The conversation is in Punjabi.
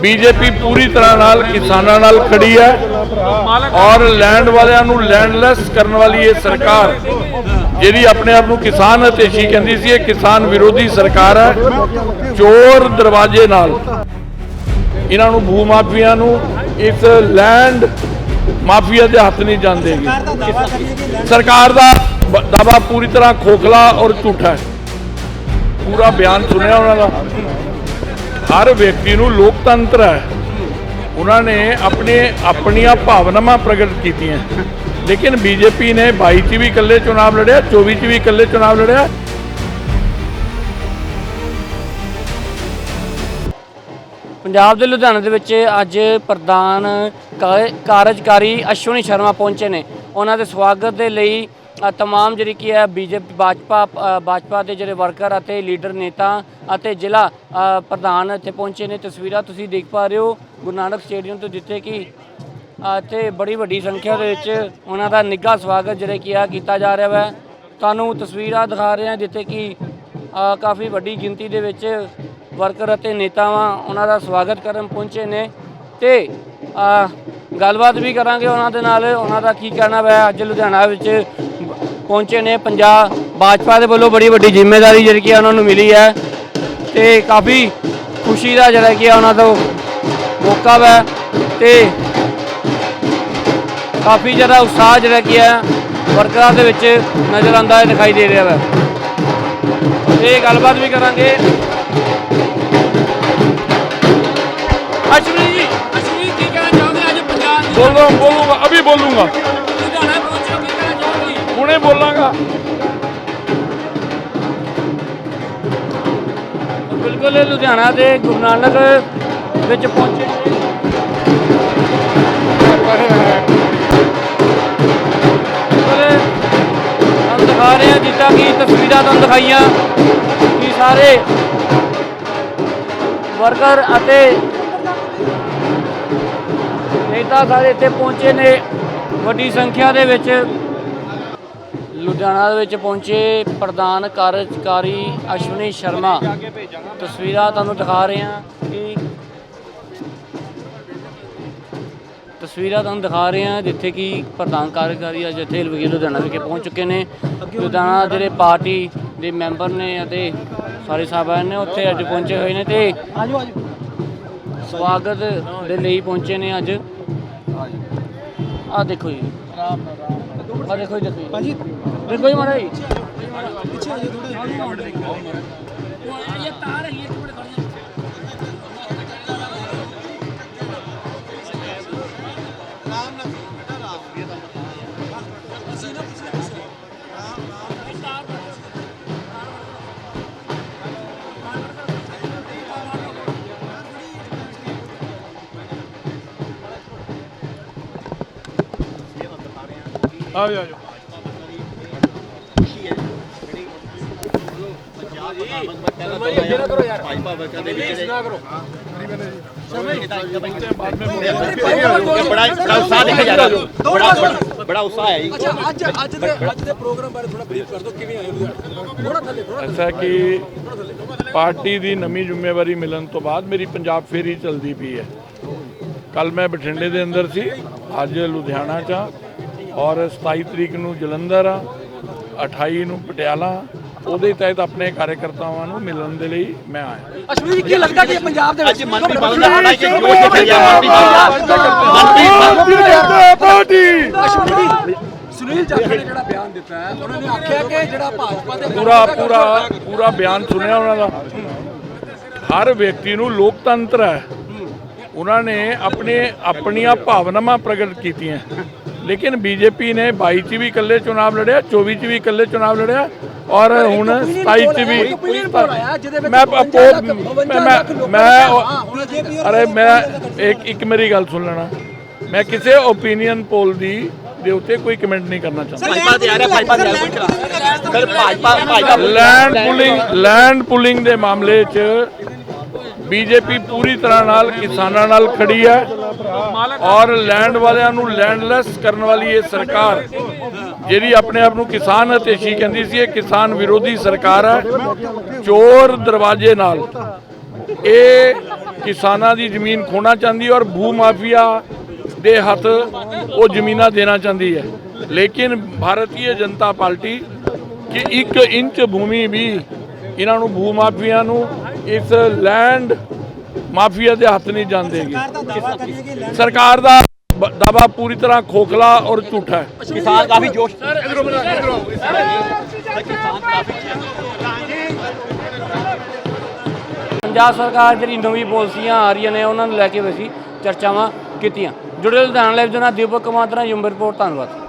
ਬੀਜੇਪੀ ਪੂਰੀ ਤਰ੍ਹਾਂ ਨਾਲ ਕਿਸਾਨਾਂ ਨਾਲ ਖੜੀ ਹੈ ਔਰ ਲੈਂਡ ਵਾਲਿਆਂ ਨੂੰ ਲੈਂਡਲੈਸ ਕਰਨ ਵਾਲੀ ਇਹ ਸਰਕਾਰ, ਜਿਹੜੀ ਆਪਣੇ ਆਪ ਨੂੰ ਕਿਸਾਨ ਹਤੇਸ਼ੀ ਕਹਿੰਦੀ ਸੀ, ਇਹ ਕਿਸਾਨ ਵਿਰੋਧੀ ਸਰਕਾਰ ਹੈ। ਚੋਰ ਦਰਵਾਜ਼ੇ ਨਾਲ। ਇਹਨਾਂ ਨੂੰ ਭੂ ਮਾਫੀਆ ਨੂੰ ਇਸ ਲੈਂਡ ਮਾਫੀਆ ਦੇ ਹੱਥ ਨਹੀਂ ਜਾਣ ਦੇਗੀ। ਸਰਕਾਰ ਦਾ ਬ- ਦਾਅਵਾ ਪੂਰੀ ਤਰ੍ਹਾਂ ਖੋਖਲਾ ਔਰ ਝੂਠਾ ਹੈ। ਪੂਰਾ ਬਿਆਨ ਸੁਣਿਆ ਉਹਨਾਂ ਦਾ। ਹਰ ਵਿਅਕਤੀ ਨੂੰ ਲੋਕਤੰਤਰ ਹੈ। ਉਹਨਾਂ ਨੇ ਆਪਣੇ, ਆਪਣੀਆਂ ਭਾਵਨਾਵਾਂ ਪ੍ਰਗਟ ਕੀਤੀਆਂ। ਲੇਕਿਨ ਬੀਜੇਪੀ ਨੇ 22 ਚ ਵੀ ਇਕੱਲੇ ਚੁਣਾਵ ਲੜਿਆ 24 ਚ ਵੀ ਇਕੱਲੇ ਚੁਣਾਵ ਲੜਿਆ। ਪੰਜਾਬ ਦੇ ਲੁਧਿਆਣਾ ਦੇ ਵਿੱਚ ਅੱਜ ਪ੍ਰਧਾਨ ਕਾਰਜਕਾਰੀ ਅਸ਼ਵਨੀ ਸ਼ਰਮਾ ਪਹੁੰਚੇ ਨੇ। ਉਹਨਾਂ ਦੇ ਸਵਾਗਤ ਦੇ ਲਈ ਅ, ਤਮਾਮ ਜਿਹੜੀ ਕੀ ਹੈ ਬੀਜੇਪੀ ਭਾਜਪਾ ਅ, ਭਾਜਪਾ ਦੇ ਜਿਹੜੇ ਵਰਕਰ ਅਤੇ ਲੀਡਰ ਨੇਤਾ ਅਤੇ ਜ਼ਿਲ੍ਹਾ ਪ੍ਰਧਾਨ ਇੱਥੇ ਪਹੁੰਚੇ ਨੇ। ਤਸਵੀਰਾਂ ਤੁਸੀਂ ਦੇਖ ਪਾ ਰਹੇ ਹੋ ਗੁਰੂ ਨਾਨਕ ਸਟੇਡੀਅਮ ਤੋਂ ਜਿੱਥੇ ਕਿ ਅ, ਇੱਥੇ ਬੜੀ ਵੱਡੀ ਸੰਖਿਆ ਦੇ ਵਿੱਚ ਉਹਨਾਂ ਦਾ ਨਿੱਘਾ ਸਵਾਗਤ ਜਿਹੜੇ ਕੀ ਆ ਕੀਤਾ ਜਾ ਰਿਹਾ ਹੈ ਤੁਹਾਨੂੰ ਤਸਵੀਰਾਂ ਦਿਖਾ ਰਹੇ ਹਾਂ ਜਿੱਥੇ ਕਿ ਕਾਫੀ ਵੱਡੀ ਗਿਣਤੀ ਦੇ ਵਿੱਚ ਵਰਕਰ ਅਤੇ ਨੇਤਾਵਾਂ ਉਹਨਾਂ ਦਾ ਸਵਾਗਤ ਕਰਨ ਪਹੁੰਚੇ ਨੇ ਤੇ ਗੱਲਬਾਤ ਵੀ ਕਰਾਂਗੇ ਉਹਨਾਂ ਦੇ ਨਾਲ। ਉਹਨਾਂ ਦਾ ਕੀ ਕਹਿਣਾ ਹੈ ਅੱਜ ਲੁਧਿਆਣਾ ਵਿੱਚ? ਪਹੁੰਚੇ ਨੇ। ਪੰਜਾਬ ਭਾਜਪਾ ਦੇ ਵੱਲੋਂ ਬੜੀ ਵੱਡੀ ਜ਼ਿੰਮੇਵਾਰੀ ਜਿਹੜੀ ਕਿ ਉਹਨਾਂ ਨੂੰ ਮਿਲੀ ਹੈ ਤੇ ਕਾਫੀ ਖੁਸ਼ੀ ਦਾ ਜਿਹੜਾ ਕਿ ਉਹਨਾਂ ਤੋਂ ਮੌਕਾ ਹੈ ਤੇ ਕਾਫੀ ਜ਼ਿਆਦਾ ਉਤਸ਼ਾਹ ਜਿਹੜਾ ਕੀ ਹੈ ਵਰਕਰਾਂ ਦੇ ਵਿੱਚ ਨਜ਼ਰ ਆਉਂਦਾ ਹੈ ਦਿਖਾਈ ਦੇ ਰਿਹਾ ਹੈ ਤੇ ਗੱਲਬਾਤ ਵੀ ਕਰਾਂਗੇ। ਅਸ਼ਵਨੀ ਜੀ, ਅਸ਼ਵਨੀ ਕੀ ਕਹਿਣਾ ਚਾਹੁੰਦੇ ਅੱਜ ਪੰਜਾਬ ਦੇ ਬੋਲੂਗਾ, ਅਭੀ ਬੋਲੂਗਾ। ਚਾਹੋਗੇ ਬੋਲਾਂਗਾ। ਬਿਲਕੁਲ ਲੁਧਿਆਣਾ ਦੇ ਗੁਰੂ ਨਾਨਕ ਵਿੱਚ ਪਹੁੰਚੇ ਤੁਹਾਨੂੰ ਦਿਖਾ ਰਹੇ ਹਾਂ ਜਿੱਦਾਂ ਕਿ ਤਸਵੀਰਾਂ ਤੁਹਾਨੂੰ ਦਿਖਾਈਆਂ ਕਿ ਸਾਰੇ ਵਰਕਰ ਅਤੇ ਨੇਤਾ ਸਾਰੇ ਇੱਥੇ ਪਹੁੰਚੇ ਨੇ। ਵੱਡੀ ਸੰਖਿਆ ਦੇ ਵਿੱਚ ਲੁਧਿਆਣਾ ਦੇ ਵਿੱਚ ਪਹੁੰਚੇ ਪ੍ਰਧਾਨ ਕਾਰਜਕਾਰੀ ਅਸ਼ਵਨੀ ਸ਼ਰਮਾ। ਤਸਵੀਰਾਂ ਤੁਹਾਨੂੰ ਦਿਖਾ ਰਹੇ ਹਾਂ ਕਿ ਤਸਵੀਰਾਂ ਤੁਹਾਨੂੰ ਦਿਖਾ ਰਹੇ ਹਾਂ ਜਿੱਥੇ ਕਿ ਪ੍ਰਧਾਨ ਕਾਰਜਕਾਰੀ ਅੱਜ ਇੱਥੇ ਲੁਧਿਆਣਾ ਲੁਧਿਆਣਾ ਵਿਖੇ ਪਹੁੰਚ ਚੁੱਕੇ ਨੇ। ਲੁਧਿਆਣਾ ਜਿਹੜੇ ਪਾਰਟੀ ਦੇ ਮੈਂਬਰ ਨੇ ਅਤੇ ਸਾਰੇ ਸਾਹਿਬਾਨ ਨੇ ਉੱਥੇ ਅੱਜ ਪਹੁੰਚੇ ਹੋਏ ਨੇ ਤੇ ਸਵਾਗਤ ਦੇ ਲਈ ਪਹੁੰਚੇ ਨੇ ਅੱਜ। ਆ ਦੇਖੋ ਜੀ। ਆ ਦੇਖੋ ਜੀ ਦੇਖੋ ਜੀ। ਦੇਖੋ ਜੀ ਮਾੜਾ ਜੀ ਆ ਜਾ ਜਾ ਬੜਾ ਉਤਸ਼ਾਹ ਦੇਖਿਆ ਜਾ ਰਿਹਾ ਬੜਾ ਉਤਸ਼ਾਹ ਹੈ ਜੀ ਅੱਜ ਅੱਜ ਦੇ ਅੱਜ ਦੇ ਪ੍ਰੋਗਰਾਮ ਬਾਰੇ ਥੋੜਾ ਬਰੀਫ ਕਰ ਦਿਓ ਕਿਵੇਂ ਆਏ ਥੋੜਾ ਥੱਲੇ ਐਸਾ ਕਿ ਪਾਰਟੀ ਦੀ ਨਵੀਂ ਜ਼ਿੰਮੇਵਾਰੀ ਮਿਲਣ ਤੋਂ ਬਾਅਦ ਮੇਰੀ ਪੰਜਾਬ ਫੇਰੀ ਚੱਲਦੀ ਪਈ ਹੈ। ਕੱਲ ਮੈਂ ਬਠਿੰਡੇ ਦੇ ਅੰਦਰ ਸੀ, ਅੱਜ ਲੁਧਿਆਣਾ 'ਚ ਔਰ 27 ਤਰੀਕ ਨੂੰ ਜਲੰਧਰ ਆ 28 ਨੂੰ ਪਟਿਆਲਾ ਉਹਦੇ ਤਹਿਤ ਆਪਣੇ ਕਾਰਜਕਰਤਾਵਾਂ ਨੂੰ ਮਿਲਣ ਦੇ ਲਈ ਮੈਂ ਆਇਆ। ਅਸ਼ਵਨੀ ਜੀ ਕੀ ਲੱਗਦਾ ਕਿ ਪੰਜਾਬ ਦੇ ਵਿੱਚ ਅੱਜ ਮਨਪ੍ਰੀਤ ਬਾਦਲ ਦਾ ਹਾੜਾ ਕਿ ਜੋਸ਼ ਦੇਖਿਆ ਗਿਆ। ਮਨਪ੍ਰੀਤ ਮਨਪ੍ਰੀਤ ਪਾਰਟੀ। ਅਸ਼ਵਨੀ ਜੀ ਸੁਨੀਲ ਜਾਖੜ ਨੇ ਜਿਹੜਾ ਬਿਆਨ ਦਿੱਤਾ ਹੈ ਉਹਨਾਂ ਨੇ ਆਖਿਆ ਕਿ ਜਿਹੜਾ ਭਾਜਪਾ ਦੇ ਪੂਰਾ ਪੂਰਾ ਪੂਰਾ ਬਿਆਨ ਸੁਣਿਆ ਉਹਨਾਂ ਦਾ। ਹਰ ਵਿਅਕਤੀ ਨੂੰ ਲੋਕਤੰਤਰ ਹੈ। ਉਹਨਾਂ ਨੇ ਆਪਣੇ ਆਪਣੀਆਂ ਭਾਵਨਾਵਾਂ ਪ੍ਰਗਟ ਕੀਤੀਆਂ। ਲੇਕਿਨ ਬੀਜੇਪੀ ਨੇ 22 ਚ ਵੀ ਇਕੱਲੇ ਚੁਣਾਵ ਲੜਿਆ 24 ਚ ਵੀ ਇਕੱਲੇ ਚੁਣਾਵ ਲੜਿਆ ਔਰ ਹੁਣ 27 ਚ ਵੀ ਮੈਂ ਮੈਂ ਮੈਂ- ਅਰੇ ਮੈਂ ਇੱਕ ਇੱਕ ਮੇਰੀ ਗੱਲ ਸੁਣ ਲੈਣਾ। ਮੈਂ ਕਿਸੇ ਓਪੀਨੀਅਨ ਪੋਲ ਦੀ ਦੇ ਉੱਤੇ ਕੋਈ ਕਮੈਂਟ ਨਹੀਂ ਕਰਨਾ ਚਾਹੁੰਦਾ। ਭਾਜਪਾ ਤੇ ਆ ਰਿਹਾ ਭਾਜਪਾ ਤੇ ਆ ਰਿਹਾ। ਫਿਰ Bhajpa Bhajpa land pooling land pooling ਦੇ ਮਾਮਲੇ 'ਚ ਬੀਜੇਪੀ ਪੂਰੀ ਤਰ੍ਹਾਂ ਨਾਲ ਕਿਸਾਨਾਂ ਨਾਲ ਖੜੀ ਹੈ। ਔਰ ਲੈਂਡ ਵਾਲਿਆਂ ਨੂੰ ਲੈਂਡਲੈਸ ਕਰਨ ਵਾਲੀ ਇਹ ਸਰਕਾਰ, ਜਿਹੜੀ ਆਪਣੇ ਆਪ ਨੂੰ ਕਿਸਾਨ ਹਤੇਸ਼ੀ ਕਹਿੰਦੀ ਸੀ, ਇਹ ਕਿਸਾਨ ਵਿਰੋਧੀ ਸਰਕਾਰ ਹੈ ਚੋਰ ਦਰਵਾਜ਼ੇ ਨਾਲ। ਇਹ ਕਿਸਾਨਾਂ ਦੀ ਜ਼ਮੀਨ ਖੋਣਾ ਚਾਹੁੰਦੀ ਔਰ ਭੂ ਮਾਫੀਆ ਦੇ ਹੱਥ ਉਹ ਜ਼ਮੀਨਾਂ ਦੇਣਾ ਚਾਹੁੰਦੀ ਹੈ। ਲੇਕਿਨ ਭਾਰਤੀ ਜਨਤਾ ਪਾਰਟੀ ਕਿ 1 ਇੰਚ ਭੂਮੀ ਵੀ ਇਹਨਾਂ ਨੂੰ ਭੂ ਮਾਫੀਆ ਨੂੰ ਇਸ ਲੈਂਡ ਮਾਫੀਆ ਦੇ ਹੱਥ ਨਹੀਂ ਜਾਣ ਦੇਗੀ ਸਰਕਾਰ ਦਾ ਦਾਵਾ ਪੂਰੀ ਤਰ੍ਹਾਂ ਖੋਖਲਾ ਔਰ ਝੂਠਾ ਹੈ। ਕਿਸਾਨ ਕਾਫੀ ਜੋਸ਼ ਪੰਜਾਬ ਸਰਕਾਰ ਜਿਹੜੀ ਨਵੀਂ ਪਾਲਿਸੀਆਂ ਆ ਰਹੀਆਂ ਨੇ ਉਹਨਾਂ ਨੂੰ ਲੈ ਕੇ ਵੀ ਅਸੀਂ ਚਰਚਾਵਾਂ ਕੀਤੀਆਂ। ਜੁੜੇ ਲੁਧਿਆਣਾ ਲਾਈਵ ਦੇ ਨਾਲ ਦੀਪਕ ਕੁਮਾਰ ਦਾ ਯੂਮ ਰਿਪੋਰਟ ਧੰਨਵਾਦ।